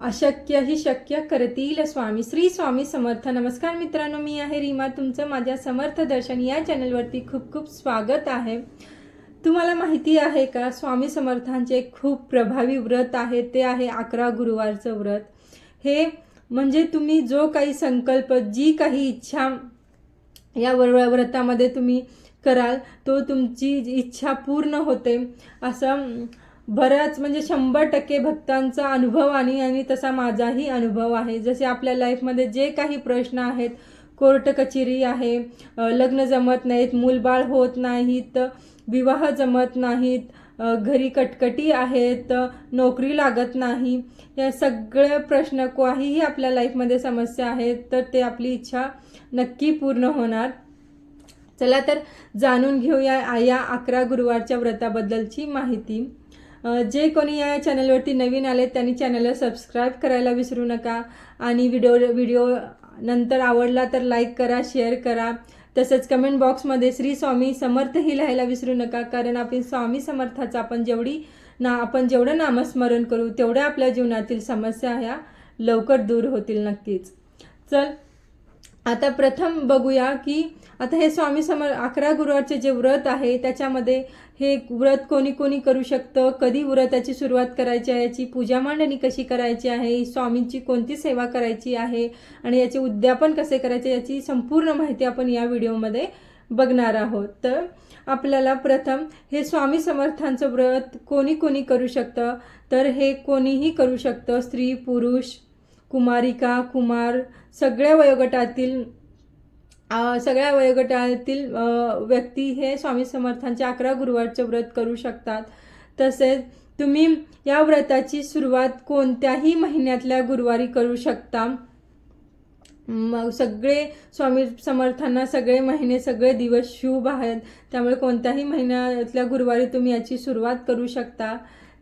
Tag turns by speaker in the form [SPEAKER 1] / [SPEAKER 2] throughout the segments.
[SPEAKER 1] अशक्य ही शक्य करतील. स्वामी श्री स्वामी समर्थ. नमस्कार मित्रांनो मी आहे रीमा. तुमचं माझ्या समर्थ दर्शन या चॅनलवरती खूप खूप स्वागत आहे. तुम्हाला माहिती आहे का स्वामी समर्थांचे खूप प्रभावी व्रत आहे ते आहे अकरा गुरुवारचं व्रत. हे म्हणजे तुम्ही जो काही संकल्प जी काही इच्छा या व्र व्रतामध्ये तुम्ही कराल तो तुमची इच्छा पूर्ण होते. असं बऱ्याच म्हणजे शंभर टक्के भक्तांचा अनुभव आणि आणि तसा माझाही अनुभव आहे. जसे आपल्या लाईफमध्ये जे काही प्रश्न आहेत कोर्ट कचेरी आहे लग्न जमत नाहीत मूलबाळ होत नाहीत विवाह जमत नाहीत घरी कटकटी आहेत नोकरी लागत नाही या सगळ्या प्रश्न काहीही आपल्या लाईफमध्ये समस्या आहेत तर ते आपली इच्छा नक्की पूर्ण होणार. चला तर जाणून घेऊया या अकरा गुरुवारच्या व्रताबद्दलची माहिती. जे कोणी या चॅनलवरती नवीन आले त्यांनी चॅनलला सबस्क्राईब करायला विसरू नका. आणि व्हिडिओ व्हिडिओ नंतर आवडला तर लाईक करा शेअर करा. तसंच कमेंट बॉक्समध्ये श्री स्वामी समर्थ ही लिहायला विसरू नका कारण आपण स्वामी समर्थाचं आपण जेवढी ना आपण जेवढं नामस्मरण करू तेवढ्या आपल्या जीवनातील समस्या ह्या लवकर दूर होतील नक्कीच. चल आता प्रथम बघूया की आता हे स्वामी समर अकरा गुरुवारचे जे व्रत आहे त्याच्यामध्ये हे व्रत कोणी कोणी करू शकतं? कधी व्रताची सुरुवात करायची आहे? याची पूजा मांडणी कशी करायची आहे? स्वामींची कोणती सेवा करायची आहे? आणि याचे उद्यापन कसे करायचे? याची संपूर्ण माहिती आपण या व्हिडिओमध्ये बघणार आहोत. तर आपल्याला प्रथम हे स्वामी समर्थांचं व्रत कोणी कोणी करू शकतं? तर हे कोणीही करू शकतं. स्त्री पुरुष कुमारिका कुमार सगळ्या वयोगटातील सगळ्या वयोगटातील व्यक्ती हे स्वामी समर्थांचे अकरा गुरुवारचे व्रत करू शकतात. तसेच तुम्ही या व्रताची सुरुवात कोणत्याही महिन्यातल्या गुरुवारी करू शकता. मग सगळे स्वामी समर्थांना सगळे महिने सगळे दिवस शुभ आहेत. त्यामुळे कोणत्याही महिन्यातल्या गुरुवारी तुम्ही याची सुरुवात करू शकता.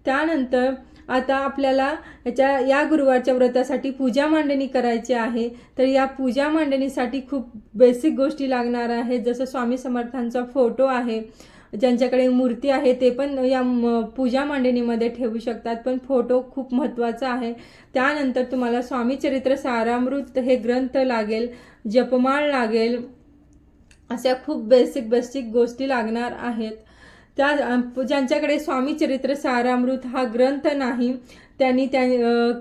[SPEAKER 1] त्यानंतर आता आपल्याला याच्या या गुरुवारच्या व्रतासाठी पूजा मांडणी करायची आहे. तर या पूजा मांडणीसाठी खूप बेसिक गोष्टी लागणार आहेत. जसं स्वामी समर्थांचा फोटो आहे. ज्यांच्याकडे मूर्ती आहे ते पण या म- पूजा मांडणीमध्ये ठेवू शकतात. पण फोटो खूप महत्त्वाचा आहे. त्यानंतर तुम्हाला स्वामी चरित्र सारामृत हे ग्रंथ लागेल जपमाळ लागेल. अशा खूप बेसिक बेसिक गोष्टी लागणार आहेत. त्या ज्यांच्याकडे स्वामी चरित्र सारामृत हा ग्रंथ नाही त्यांनी त्या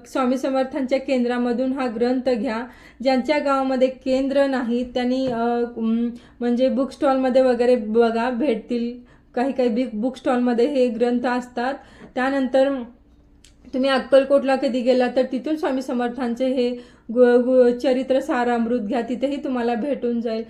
[SPEAKER 1] स्वामी समर्थांच्या केंद्रामधून हा ग्रंथ घ्या. ज्यांच्या गावामध्ये केंद्र नाही त्यांनी म्हणजे बुक स्टॉलमध्ये वगैरे बघा भेटतील. काही काही बिग बुक स्टॉलमध्ये हे ग्रंथ असतात. त्यानंतर तुम्ही अक्कलकोटला कधी गेला तर तिथून स्वामी समर्थांचे हे गु- गु- चरित्र सारामृत घ्या. तिथेही तुम्हाला भेटून जाईल.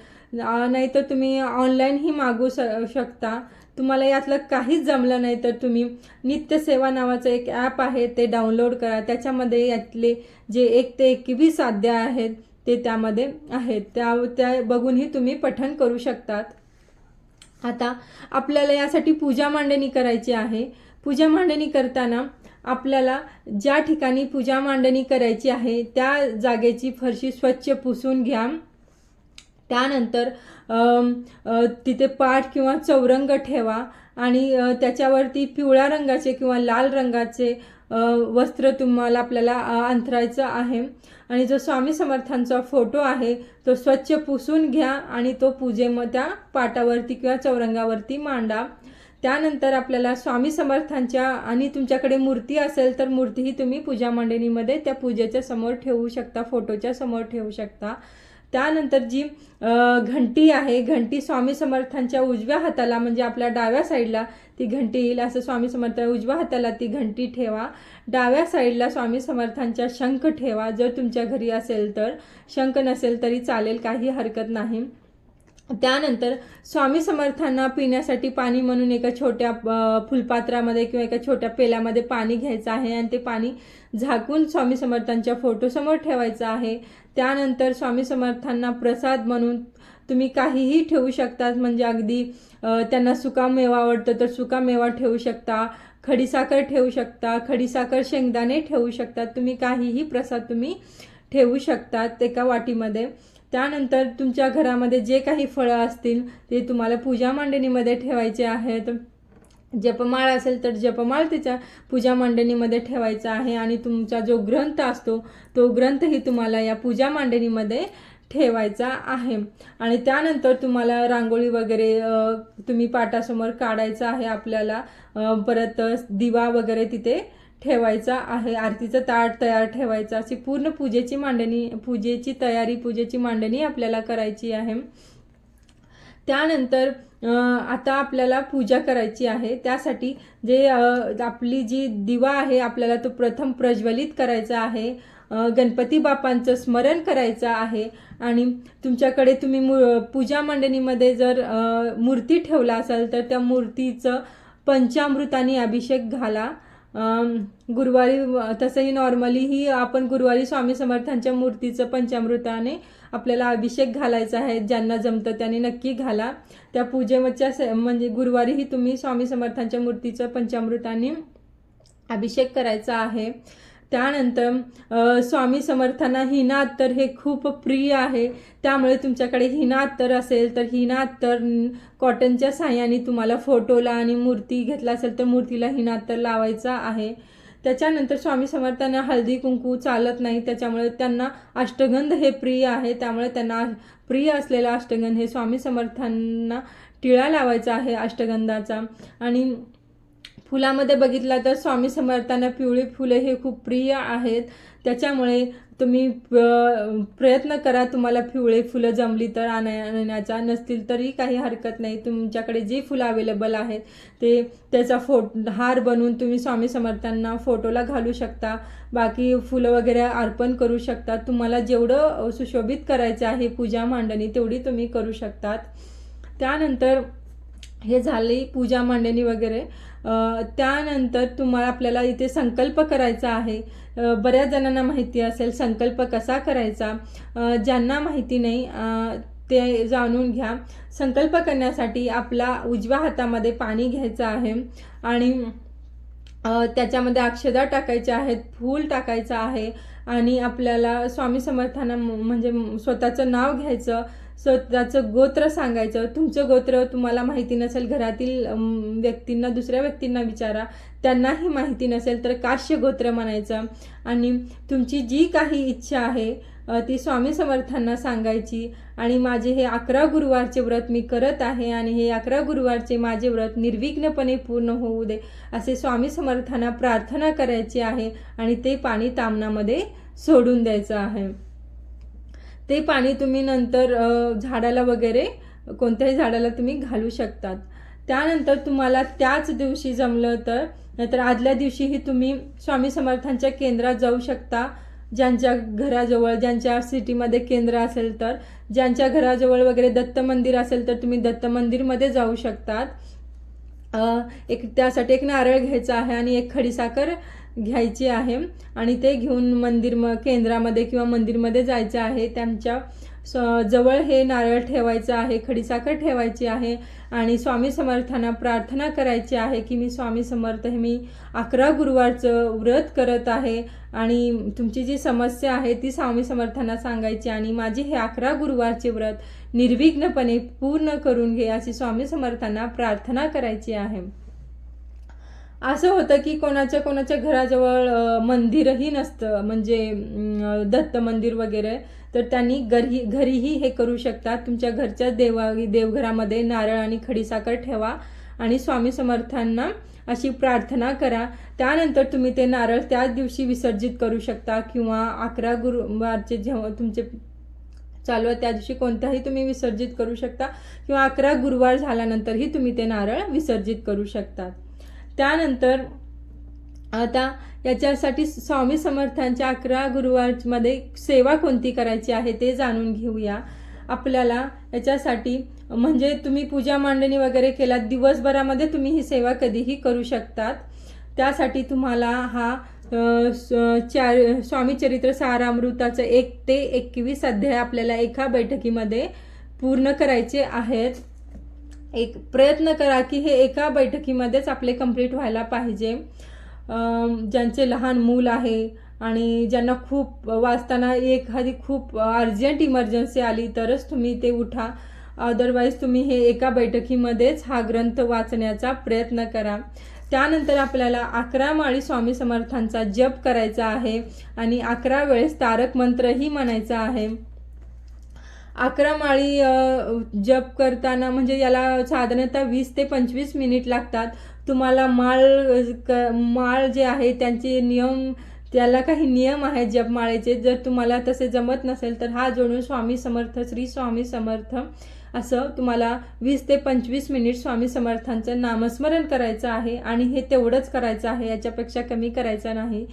[SPEAKER 1] नाहीतर तुम्ही ऑनलाईनही मागू श शकता. तुम्हाला यातलं काहीच जमलं नाही तर तुम्ही नित्यसेवा नावाचं एक ॲप आहे ते डाउनलोड करा. त्याच्यामध्ये यातले जे एक ते एकवीस अध्याय आहेत ते त्यामध्ये आहेत. त्या त्या बघूनही तुम्ही पठण करू शकतात. आता आपल्याला यासाठी पूजा मांडणी करायची आहे. पूजा मांडणी करताना आपल्याला ज्या ठिकाणी पूजा मांडणी करायची आहे त्या जागेची फरशी स्वच्छ पुसून घ्या. त्यानंतर तिथे पाठ किंवा चौरंग ठेवा आणि त्याच्यावरती पिवळ्या रंगाचे किंवा लाल रंगाचे वस्त्र तुम्हाला आपल्याला अंथरायचं आहे. आणि जो स्वामी समर्थांचा फोटो आहे तो स्वच्छ पुसून घ्या आणि तो पूजे मग त्या पाटावरती किंवा चौरंगावरती मांडा. त्यानंतर आपल्याला स्वामी समर्थांच्या आणि तुमच्याकडे मूर्ती असेल तर मूर्तीही तुम्ही पूजा मांडणीमध्ये त्या पूजेच्या समोर ठेवू शकता फोटोच्या समोर ठेवू शकता. त्यानंतर जी घंटी आहे घंटी स्वामी समर्थांच्या उजव्या हाताला म्हणजे आपल्या डाव्या साईडला ती घंटी येईल असं स्वामी समर्थ उजव्या हाताला ती घंटी ठेवा. डाव्या साईडला स्वामी समर्थांच्या शंख ठेवा. जर तुमच्या घरी असेल तर शंख नसेल तरी चालेल काही हरकत नाही. त्यानंतर स्वामी समर्थांना पिण्यासाठी पाणी म्हणून एका छोट्या फुलपात्रामध्ये किंवा एका छोट्या पेल्यामध्ये पाणी घ्यायचं आहे आणि ते पाणी झाकून स्वामी समर्थांच्या फोटोसमोर ठेवायचं आहे. त्यानंतर स्वामी समर्थांना प्रसाद म्हणून तुम्ही काहीही ठेवू शकतात म्हणजे अगदी त्यांना सुकामेवा आवडतं तर सुकामेवा ठेवू शकता खडीसाखर ठेवू शकता खडीसाखर शेंगदाणे ठेवू शकतात तुम्ही काहीही प्रसाद तुम्ही ठेवू शकतात एका वाटीमध्ये. त्यानंतर तुमच्या घरामध्ये जे काही फळं असतील ते तुम्हाला पूजा मांडणीमध्ये ठेवायचे आहेत. जपमाळ असेल तर जपमाळ त्याच्या पूजा मांडणीमध्ये ठेवायचा आहे आणि तुमचा जो ग्रंथ असतो तो ग्रंथही तुम्हाला या पूजा मांडणीमध्ये ठेवायचा आहे. आणि त्यानंतर तुम्हाला रांगोळी वगैरे तुम्ही पाटासमोर काढायचं आहे आपल्याला. परत दिवा वगैरे तिथे ठेवायचा आहे आरतीचं ताट तयार ठेवायचं अशी पूर्ण पूजेची मांडणी पूजेची तयारी पूजेची मांडणी आपल्याला करायची आहे. त्यानंतर आता आपल्याला पूजा करायची आहे. त्यासाठी जे आपली जी दिवा आहे आपल्याला तो प्रथम प्रज्वलित करायचा आहे. गणपती बापांचं स्मरण करायचं आहे. आणि तुमच्याकडे तुम्ही मू पूजा मांडणीमध्ये जर मूर्ती ठेवला असाल तर त्या मूर्तीचं पंचामृताने अभिषेक घाला. गुरुवारी तसंही नॉर्मलीही आपण गुरुवारी स्वामी समर्थांच्या मूर्तीचं पंचामृताने आपल्याला अभिषेक घालायचा आहे ज्यांना जमतं त्यांनी नक्की घाला. त्या पूजेच्या स- म्हणजे गुरुवारीही तुम्ही स्वामी समर्थांच्या मूर्तीचं पंचामृताने अभिषेक करायचा आहे. त्यानंतर स्वामी समर्थांना हिना अत्तर हे खूप प्रिय आहे. त्यामुळे तुमच्याकडे हिना अत्तर असेल तर हिना अत्तर कॉटनच्या साह्याने तुम्हाला फोटोला आणि मूर्ती घेतला असेल तर मूर्तीला हिना अत्तर लावायचा आहे. त्याच्यानंतर स्वामी समर्थांना हळदी कुंकू चालत नाही. त्याच्यामुळे त्यांना अष्टगंध हे प्रिय आहे. त्यामुळे त्यांना प्रिय असलेला अष्टगंध हे स्वामी समर्थांना टिळा लावायचा आहे अष्टगंधाचा. आणि फुलामध्ये बघितला तर स्वामी समर्थांना पिवळी फुले हे खूप प्रिय आहेत. त्याच्यामुळे तुम्ही प- प्रयत्न करा तुम्हाला पिवळे फुलं जमली तर आणाय- आणण्याचा नसतील तरी काही हरकत नाही. तुमच्याकडे जी फुलं अवेलेबल आहेत ते त्याचा फो हार बनवून तुम्ही स्वामी समर्थांना फोटोला घालू शकता. बाकी फुलं वगैरे अर्पण करू शकता. तुम्हाला जेवढं सुशोभित करायचं आहे पूजा मांडणी तेवढी तुम्ही करू शकतात. त्यानंतर हे झाले पूजा मांडणी वगैरे. त्यानंतर तुम्हाला आपल्याला इथे संकल्प करायचा आहे. बऱ्याच जणांना माहिती असेल संकल्प कसा करायचा. ज्यांना माहिती नाही ते जाणून घ्या. संकल्प करण्यासाठी आपला उजव्या हातामध्ये पाणी घ्यायचं आहे आणि त्याच्यामध्ये अक्षदा टाकायच्या आहेत फूल टाकायचं आहे आणि आपल्याला स्वामी समर्थांना म्हणजे स्वतःचं नाव घ्यायचं. स्वतःचं गोत्र सांगायचं तुमचं गोत्र तुम्हाला माहिती नसेल घरातील व्यक्तींना दुसऱ्या व्यक्तींना विचारा त्यांनाही माहिती नसेल तर काश्य गोत्र म्हणायचं. आणि तुमची जी काही इच्छा आहे ती स्वामी समर्थांना सांगायची. आणि माझे हे अकरा गुरुवारचे व्रत मी करत आहे आणि हे अकरा गुरुवारचे माझे व्रत निर्विघ्नपणे पूर्ण होऊ दे असे स्वामी समर्थांना प्रार्थना करायची आहे आणि ते पाणी तामणामध्ये सोडून द्यायचं आहे. ते पाणी तुम्ही नंतर झाडाला वगैरे कोणत्याही झाडाला तुम्ही घालू शकतात. त्यानंतर तुम्हाला त्याच दिवशी जमलं तर नाहीतर आदल्या दिवशीही तुम्ही स्वामी समर्थांच्या केंद्रात जाऊ शकता. ज्यांच्या घराजवळ ज्यांच्या सिटीमध्ये केंद्र असेल तर ज्यांच्या घराजवळ वगैरे दत्त मंदिर असेल तर तुम्ही दत्त मंदिरमध्ये जाऊ शकतात. एक त्यासाठी एक नारळ घ्यायचा आहे आणि एक खडीसाखर घ्यायची आहे आणि ते घेऊन मंदिर म केंद्रामध्ये किंवा मंदिरमध्ये जायचं आहे. त्यांच्या स- जवळ हे नारळ ठेवायचं आहे खडीसाखर ठेवायची आहे आणि स्वामी समर्थांना प्रार्थना करायची आहे की मी स्वामी समर्थ हे मी अकरा गुरुवारचं व्रत करत आहे आणि तुमची जी समस्या आहे ती स्वामी समर्थांना सांगायची आणि माझी हे अकरा गुरुवारचे व्रत निर्विघ्नपणे पूर्ण करून घे अशी स्वामी समर्थांना प्रार्थना करायची आहे. असं होतं की कोणाच्या कोणाच्या घराजवळ मंदिरही नसतं. म्हणजे दत्त मंदिर वगैरे. तर त्यांनी घरी घरीही हे करू शकतात. तुमच्या घरच्या देवा देवघरामध्ये नारळ आणि खडीसाखर ठेवा आणि स्वामी समर्थांना अशी प्रार्थना करा. त्यानंतर तुम्ही ते नारळ त्याच दिवशी विसर्जित करू शकता किंवा अकरा गुरुवारचे जेव्हा तुमचे चालू आहे त्या दिवशी कोणताही तुम्ही विसर्जित करू शकता किंवा अकरा गुरुवार झाल्यानंतरही तुम्ही ते नारळ विसर्जित करू शकतात. त्यानंतर आता याच्यासाठी स्वामी समर्थांच्या अकरा गुरुवारमध्ये सेवा कोणती करायची आहे ते जाणून घेऊया. आपल्याला याच्यासाठी म्हणजे तुम्ही पूजा मांडणी वगैरे केला दिवसभरामध्ये तुम्ही ही सेवा कधीही करू शकतात. त्यासाठी तुम्हाला हा चार स्वामी चरित्र सारामृताचं एक ते एकवीस अध्याय आपल्याला एका बैठकीमध्ये पूर्ण करायचे आहेत. एक प्रयत्न करा की हे एका बैठकीमध्येच आपले कंप्लीट व्हायला पाहिजे. ज्यांचे लहान मूल आहे आणि ज्यांना खूप वाचताना एखादी खूप अर्जंट इमर्जन्सी आली तरच तुम्ही ते उठा. अदरवाईज तुम्ही हे एका बैठकीमध्येच हा ग्रंथ वाचण्याचा प्रयत्न करा. त्यानंतर आपल्याला अकरा माळी स्वामी समर्थांचा जप करायचा आहे आणि अकरा वेळेस तारक मंत्रही म्हणायचा आहे. अकरा माळी जप करताना म्हणजे याला साधारणतः वीस ते पंचवीस मिनिट लागतात. तुम्हाला माळ क माळ जे आहे त्यांचे नियम त्याला काही नियम आहेत जपमाळेचे. जर तुम्हाला तसे जमत नसेल तर हा जोडून स्वामी समर्थ श्री स्वामी समर्थ असं तुम्हाला वीस ते पंचवीस मिनिट स्वामी समर्थांचं नामस्मरण करायचं आहे आणि हे तेवढंच करायचं आहे याच्यापेक्षा कमी करायचं नाही.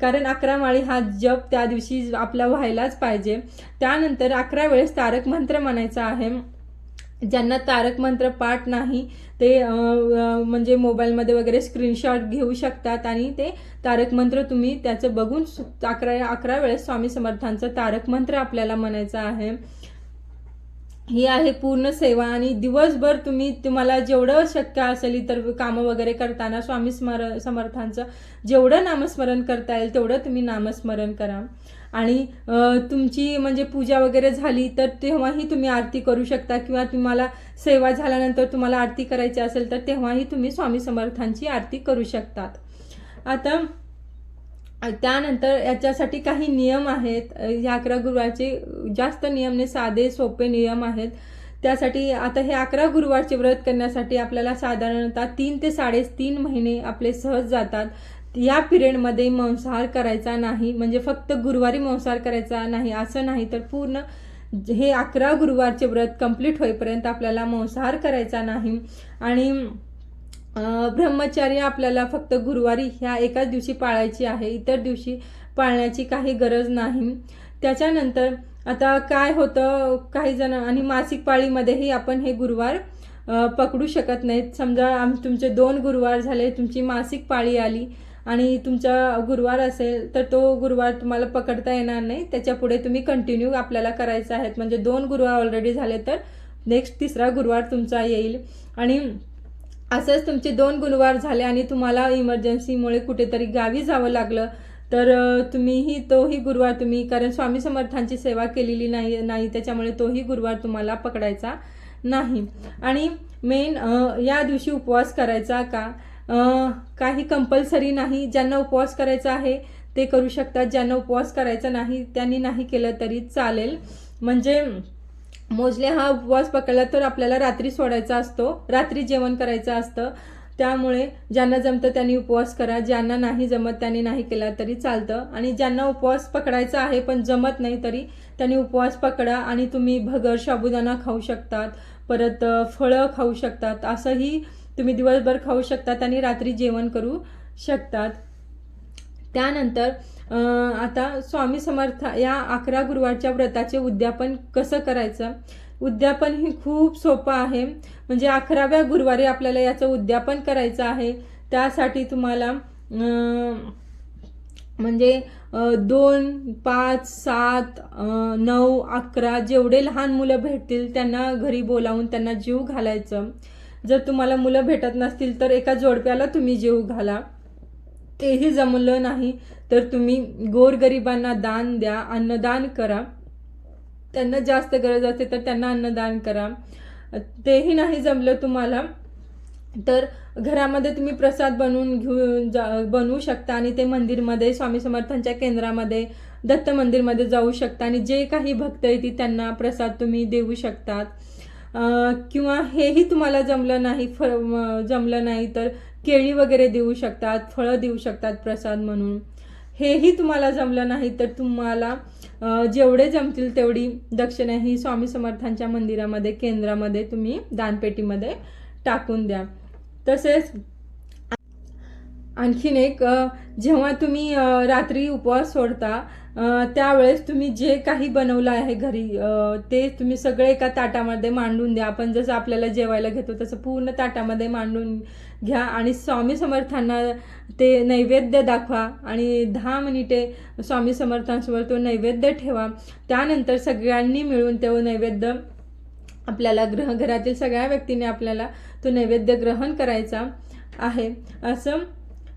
[SPEAKER 1] कारण अकरा माळी हा जप त्या दिवशी आपला व्हायलाच पाहिजे. त्यानंतर अकरा वेळेस तारक मंत्र म्हणायचा आहे. ज्यांना तारक मंत्र पाठ नाही ते म्हणजे मोबाईलमध्ये वगैरे स्क्रीनशॉट घेऊ शकतात आणि ते तारक मंत्र तुम्ही त्याचं बघून सु- अकरा अकरा वेळेस स्वामी समर्थांचं तारक मंत्र आपल्याला म्हणायचं आहे. ही आहे पूर्ण सेवा आणि दिवसभर तुम्ही तुम्हाला जेवढं शक्य असेल इतर कामं वगैरे करताना स्वामी स्मर समर्थांचं जेवढं नामस्मरण करता येईल तेवढं तुम्ही नामस्मरण करा. आणि तुमची म्हणजे पूजा वगैरे झाली तर तेव्हाही तुम्ही आरती करू शकता किंवा तुम्हाला सेवा झाल्यानंतर तुम्हाला आरती करायची असेल तर तेव्हाही तुम्ही स्वामी समर्थांची आरती करू शकतात. आता त्यानंतर याच्यासाठी काही नियम आहेत. ह्या अकरा गुरुवारचे जास्त नियम नाही साधे सोपे नियम आहेत. त्यासाठी आता हे अकरा गुरुवारचे व्रत करण्यासाठी आपल्याला साधारणतः तीन ते साडेतीन महिने आपले सहज जातात. या पिरियडमध्ये मांसाहार करायचा नाही म्हणजे फक्त गुरुवारी मांसाहार करायचा नाही असं नाही. तर पूर्ण हे अकरा गुरुवारचे व्रत कंप्लीट होईपर्यंत आपल्याला मांसाहार करायचा नाही. आणि ब्रह्मचर्य आपल्याला फक्त गुरुवारी ह्या एकाच दिवशी पाळायची आहे. इतर दिवशी पाळण्याची काही गरज नाही. त्याच्यानंतर आता काय होतं? काही जण आणि मासिक पाळीमध्येही आपण हे गुरुवार पकडू शकत नाहीत. समजा आम तुमचे दोन गुरुवार झाले तुमची मासिक पाळी आली आणि तुमचा गुरुवार असेल तर तो गुरुवार तुम्हाला पकडता येणार नाही. त्याच्यापुढे तुम्ही कंटिन्यू आपल्याला करायचं आहेत म्हणजे दोन गुरुवार ऑलरेडी झाले तर नेक्स्ट तिसरा गुरुवार तुमचा येईल. आणि असंच तुमचे दोन गुरुवार झाले आणि तुम्हाला इमर्जन्सीमुळे कुठेतरी गावी जावं लागलं. तर तुम्हीही तोही गुरुवार तुम्ही कारण स्वामी समर्थांची सेवा केलेली नाही नाही त्याच्यामुळे तोही गुरुवार तुम्हाला पकडायचा नाही. आणि मेन या दिवशी उपवास करायचा का? काही कंपल्सरी नाही. ज्यांना उपवास करायचा आहे ते करू शकतात. ज्यांना उपवास करायचा नाही त्यांनी नाही केलं तरी चालेल. म्हणजे मोजले हा उपवास पकडला तर आपल्याला रात्री सोडायचा असतो रात्री जेवण करायचं असतं. त्यामुळे ज्यांना जमतं त्यांनी उपवास करा ज्यांना नाही जमत त्यांनी नाही केला तरी चालतं. आणि ज्यांना उपवास पकडायचा आहे पण जमत नाही तरी त्यांनी उपवास पकडा आणि तुम्ही भगर साबुदाणा खाऊ शकतात परत फळं खाऊ शकतात. असंही तुम्ही दिवसभर खाऊ शकतात आणि रात्री जेवण करू शकतात. त्यानंतर आता स्वामी समर्थ या अकरा गुरुवारच्या व्रताचे उद्यापन कसं करायचं? उद्यापन ही खूप सोपं आहे. म्हणजे अकराव्या गुरुवारी आपल्याला याचं उद्यापन करायचं आहे. त्यासाठी तुम्हाला म्हणजे दोन पाच सात नऊ अकरा जेवढे लहान मुलं भेटतील त्यांना घरी बोलावून त्यांना जीव घालायचं. जर तुम्हाला मुलं भेटत नसतील तर एका जोडप्याला तुम्ही जीव घाला. तेही जमलं नाही तर तुम्ही गोरगरिबांना दान द्या अन्नदान करा. त्यांना जास्त गरज असते तर त्यांना अन्नदान करा. तेही नाही जमलं तुम्हाला तर घरामध्ये तुम्ही प्रसाद बनवून घेऊन जा बनवू शकता आणि ते मंदिरमध्ये स्वामी समर्थांच्या केंद्रामध्ये दत्त मंदिरमध्ये जाऊ शकता आणि जे काही भक्त येतील त्यांना प्रसाद तुम्ही देऊ शकतात. किंवा हेही तुम्हाला जमलं नाही फ जमलं नाही तर केळी वगैरे देऊ शकतात फळं देऊ शकतात प्रसाद म्हणून. हेही तुम्हाला जमलं नाही तर तुम्हाला जेवढे जमतील तेवढी दक्षिणा ही स्वामी समर्थांच्या मंदिरामध्ये केंद्रामध्ये तुम्ही दानपेटीमध्ये टाकून द्या. तसेच आणखीन एक जेव्हा तुम्ही रात्री उपवास सोडता त्यावेळेस तुम्ही जे काही बनवलं आहे घरी ते तुम्ही सगळे एका ताटामध्ये मांडून द्या. आपण जसं आपल्याला जेवायला घेतो तसं पूर्ण ताटामध्ये मांडून घ्या आणि स्वामी समर्थांना ते नैवेद्य दाखवा आणि दहा मिनिटे स्वामी समर्थांसमोर तो नैवेद्य ठेवा. त्यानंतर सगळ्यांनी मिळून तो नैवेद्य आपल्याला ग्रह घरातील सगळ्या व्यक्तीने आपल्याला तो नैवेद्य ग्रहण करायचा आहे. असं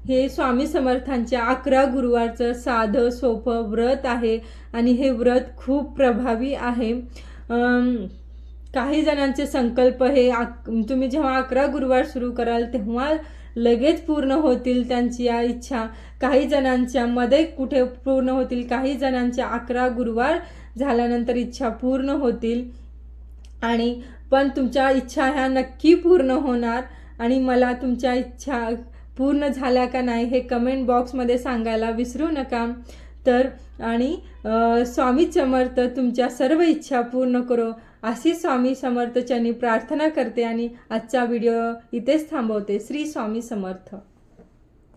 [SPEAKER 1] हे स्वामी समर्थांच्या अकरा गुरुवारचं साधं सोपं व्रत आहे आणि हे व्रत खूप प्रभावी आहे. काही जणांचे संकल्प हे तुम्ही जेव्हा अकरा गुरुवार सुरू कराल तेव्हा लगेच पूर्ण होतील त्यांची या इच्छा. काही जणांच्या मध्ये कुठे पूर्ण होतील काही जणांच्या अकरा गुरुवार झाल्यानंतर इच्छा पूर्ण होतील. आणि पण तुमच्या इच्छा ह्या नक्की पूर्ण होणार आणि मला तुमच्या इच्छा पूर्ण झाल्या का नाही हे कमेंट बॉक्समध्ये सांगायला विसरू नका. तर आणि स्वामी समर्थ तुमच्या सर्व इच्छा पूर्ण करो. अशी स्वामी समर्थच्यानी प्रार्थना करते आणि आजचा व्हिडिओ इथेच थांबवते. श्री स्वामी समर्थ.